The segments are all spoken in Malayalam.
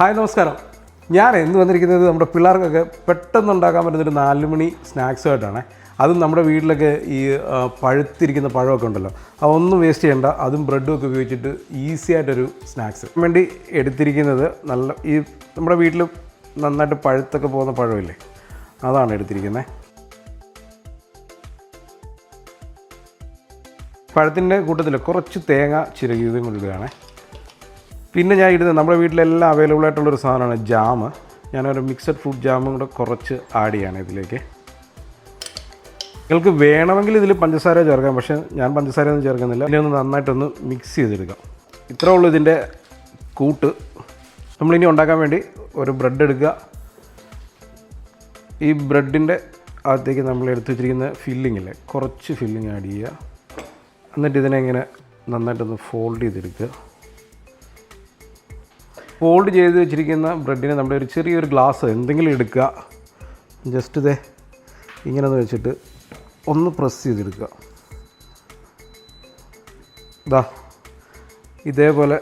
ഹായ് നമസ്കാരം. ഞാൻ എന്ന് വന്നിരിക്കുന്നത് നമ്മുടെ പിള്ളേർക്കൊക്കെ പെട്ടെന്ന് ഉണ്ടാക്കാൻ പറ്റുന്നൊരു മണി സ്നാക്സുമായിട്ടാണ്. അതും നമ്മുടെ വീട്ടിലൊക്കെ ഈ പഴുത്തിരിക്കുന്ന പഴമൊക്കെ ഉണ്ടല്ലോ. അതൊന്നും വേസ്റ്റ് ചെയ്യേണ്ട. അതും ബ്രെഡും ഒക്കെ ഉപയോഗിച്ചിട്ട് ഈസി ആയിട്ടൊരു സ്നാക്സ്. വേണ്ടി എടുത്തിരിക്കുന്നത് നല്ല ഈ നമ്മുടെ വീട്ടിൽ നന്നായിട്ട് പഴുത്തൊക്കെ പോകുന്ന പഴമില്ലേ? അതാണ് എടുത്തിരിക്കുന്നത് പഴത്തിന്റെ കൂട്ടത്തിൽ കുറച്ച് തേങ്ങ ചിരകിയതും കൊണ്ടിടുകയാണ് പിന്നെ ഞാൻ ഇടുന്നത് നമ്മുടെ വീട്ടിലെല്ലാം അവൈലബിൾ ആയിട്ടുള്ളൊരു സാധനമാണ് ജാമ് ഞാനൊരു മിക്സഡ് ഫ്രൂട്ട് ജാമും കൂടെ കുറച്ച് ആഡ് ചെയ്യാണ് ഇതിലേക്ക്. നിങ്ങൾക്ക് വേണമെങ്കിൽ ഇതിൽ പഞ്ചസാര ചേർക്കാം പക്ഷേ ഞാൻ പഞ്ചസാര ഒന്നും ചേർക്കുന്നില്ല ഇതിനൊന്ന് നന്നായിട്ടൊന്ന് മിക്സ് ചെയ്തെടുക്കാം. ഇത്രേ ഉള്ളൂ ഇതിന്റെ കൂട്ട്. നമ്മളിനി ഉണ്ടാക്കാൻ വേണ്ടി ഒരു ബ്രെഡ് എടുക്കുക. ഈ ബ്രെഡിന്റെ അകത്തേക്ക് നമ്മൾ എടുത്തു വെച്ചിരിക്കുന്ന ഫില്ലിങ്ങില്ലേ കുറച്ച് ഫില്ലിങ് ആഡ് ചെയ്യുക. എന്നിട്ട് ഇതിനെ ഇങ്ങനെ നന്നായിട്ടൊന്ന് ഫോൾഡ് ചെയ്തെടുക്കുക. ഫോൾഡ് ചെയ്ത് വെച്ചിരിക്കുന്ന ബ്രെഡിനെ നമ്മുടെ ഒരു ചെറിയൊരു ഗ്ലാസ് എന്തെങ്കിലും എടുക്കുക. ജസ്റ്റ് ഇതേ ഇങ്ങനെ ഒന്ന് വെച്ചിട്ട് ഒന്ന് പ്രസ് ചെയ്തെടുക്കുക. ഇതാ ഇതേപോലെ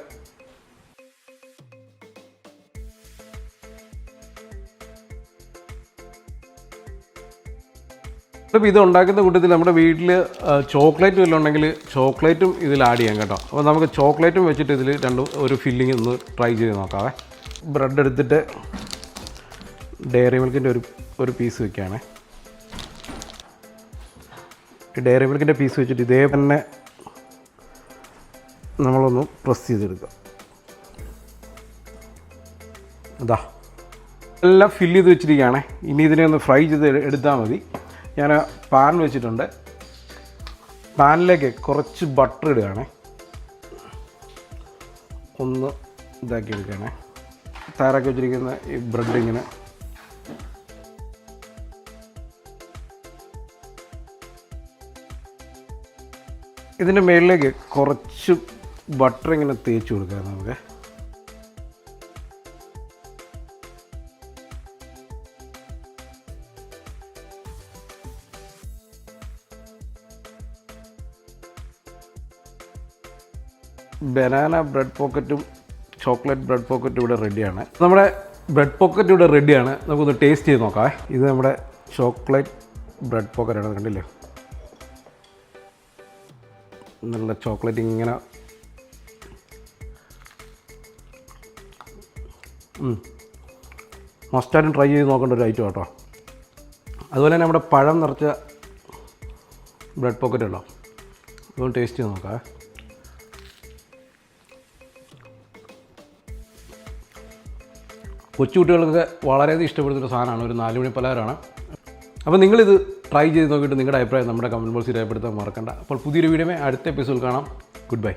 അപ്പോൾ ഇത് ഉണ്ടാക്കുന്ന കൂട്ടത്തിൽ നമ്മുടെ വീട്ടിൽ ചോക്ലേറ്റ് വല്ലതും ഉണ്ടെങ്കിൽ ചോക്ലേറ്റും ഇതിൽ ആഡ് ചെയ്യാം കേട്ടോ. അപ്പോൾ നമുക്ക് ചോക്ലേറ്റും വെച്ചിട്ട് ഇതിൽ രണ്ട് ഒരു ഫില്ലിംഗ് ഒന്ന് ട്രൈ ചെയ്ത് നോക്കാവേ. ബ്രെഡ് എടുത്തിട്ട് ഡയറി മിൽക്കിന്റെ ഒരു ഒരു പീസ് വെക്കുകയാണേ ഡയറി മിൽക്കിന്റെ പീസ് വെച്ചിട്ട് ഇതേ തന്നെ നമ്മളൊന്ന് പ്രസ് ചെയ്തെടുക്കുക അതാ എല്ലാം ഫില്ല് ചെയ്ത് വെച്ചിരിക്കുകയാണ്. ഇനി ഇതിനെ ഒന്ന് ഫ്രൈ ചെയ്ത് എടുത്താൽ മതി. ഞാൻ പാൻ വെച്ചിട്ടുണ്ട്. പാനിലേക്ക് കുറച്ച് ബട്ടർ ഇടുകയാണേ. ഒന്ന് ഇതാക്കി എടുക്കുകയാണേ. തയ്യാറാക്കി വെച്ചിരിക്കുന്ന ഈ ബ്രെഡ് ഇങ്ങനെ. ഇതിന്റെ മുകളിലേക്ക് കുറച്ച് ബട്ടർ ഇങ്ങനെ തേച്ച് കൊടുക്കാം നമുക്ക്. ബനാന ബ്രെഡ് പോക്കറ്റും ചോക്ലേറ്റ് ബ്രെഡ് പോക്കറ്റും ഇവിടെ റെഡിയാണ്. നമ്മുടെ ബ്രെഡ് പോക്കറ്റ് ഇവിടെ റെഡിയാണ്. നമുക്കൊന്ന് ടേസ്റ്റ് ചെയ്ത് നോക്കാം. ഇത് നമ്മുടെ ചോക്ലേറ്റ് ബ്രെഡ് പോക്കറ്റാണ് കണ്ടില്ലേ? നല്ല ചോക്ലേറ്റ് ഇങ്ങനെ. മസ്റ്റാർഡും ട്രൈ ചെയ്ത് നോക്കേണ്ട ഒരു ഐറ്റം കേട്ടോ അതുപോലെ തന്നെ നമ്മുടെ പഴം നിറച്ച ബ്രെഡ് പോക്കറ്റ് ഉണ്ടോ? അതൊന്ന് ടേസ്റ്റ് ചെയ്ത് നോക്കാം. കൊച്ചുകുട്ടികൾക്ക് വളരെയധികം ഇഷ്ടപ്പെടുന്നൊരു സാധനമാണ് ഒരു നാല് മണി പലഹാരമാണ്. അപ്പോൾ നിങ്ങളിത് ട്രൈ ചെയ്ത് നോക്കിയിട്ട് നിങ്ങളുടെ അഭിപ്രായം നമ്മുടെ കമന്റ് ബോക്സിൽ രേഖപ്പെടുത്താൻ മറക്കണ്ട. അപ്പോൾ പുതിയൊരു വീഡിയോ അടുത്ത എപ്പിസോഡ് കാണാം. Good bye